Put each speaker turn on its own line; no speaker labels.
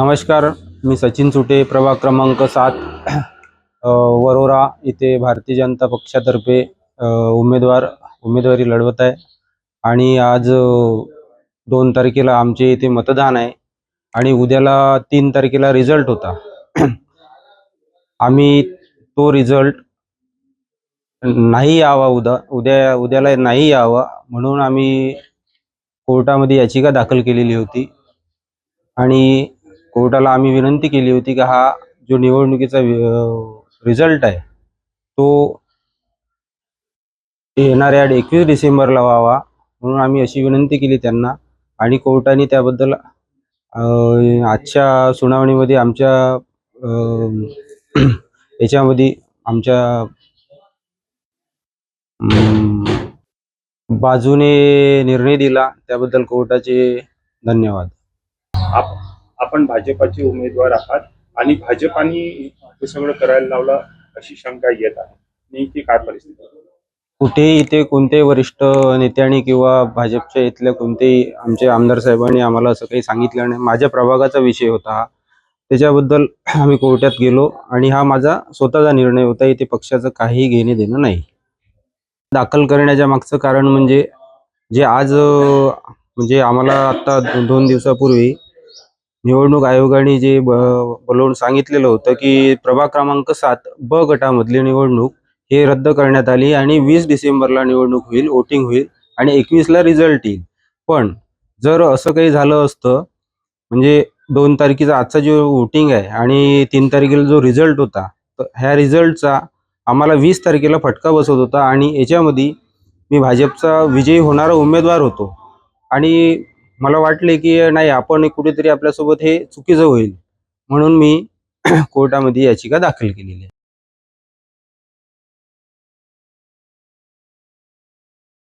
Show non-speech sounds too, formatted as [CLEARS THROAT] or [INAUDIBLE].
नमस्कार मी सचिन सुटे प्रभाग क्रमांक सात. वरोरा इथे भारतीय जनता पक्षातर्फे उमेदवार उमेदवारी लढवत आहे. आणि आज दोन तारखेला आमचे इथे मतदान आहे. आणि उद्याला तीन तारखेला रिझल्ट होता. आम्ही तो रिझल्ट नाही यावा उद्या उद्या उद्याला नाही यावा म्हणून आम्ही कोर्टामध्ये याचिका दाखल केलेली होती. आणि कोर्टाला आम्ही विनंती केली होती की हा जो निवडणुकीचा रिझल्ट आहे तो येणाऱ्या एकवीस डिसेंबरला व्हावा म्हणून आम्ही अशी विनंती केली त्यांना आणि कोर्टाने त्याबद्दल आजच्या सुनावणीमध्ये आमच्या [CLEARS THROAT] याच्यामध्ये आमच्या बाजूने निर्णय दिला. त्याबद्दल कोर्टाचे धन्यवाद.
आप आपण भाजपाचे उमेदवार आहात आणि भाजपाने हे सगळं करायला लावलं अशी शंका येत आहे. नेमकी काय परिस्थिती
कुठेही इथे कोणत्याही वरिष्ठ नेत्यांनी किंवा भाजपच्या इथल्या कोणतेही आमचे आमदार साहेबांनी आम्हाला असं काही सांगितलं नाही. माझ्या प्रभागाचा विषय होता हा. त्याच्याबद्दल आम्ही कोर्टात गेलो आणि हा माझा स्वतःचा निर्णय होता. इथे पक्षाचं काहीही घेणे देणं नाही. दाखल करण्याच्या मागचं कारण म्हणजे जे आज म्हणजे आम्हाला आता दोन दिवसापूर्वी निवडणूक आयोगाने जे ब- बोलवून सांगितलेलं होतं की प्रभाग क्रमांक सात ब गटामधली निवडणूक हे रद्द करण्यात आली आणि वीस डिसेंबरला निवडणूक होईल वोटिंग होईल आणि एकवीसला रिझल्ट येईल. पण जर असं काही झालं असतं म्हणजे दोन तारखेचा आजचा जो वोटिंग आहे आणि तीन तारखेला जो रिझल्ट होता तर ह्या रिझल्टचा आम्हाला वीस तारखेला फटका बसत होता आणि याच्यामध्ये मी भाजपचा विजयी होणारा उमेदवार होतो. आणि मला वाटले की नाही आपण कुठेतरी आपल्यासोबत हे चुकीचं होईल. म्हणून मी [CLEARS THROAT] कोर्टामध्ये याचिका दाखल केलेली आहे.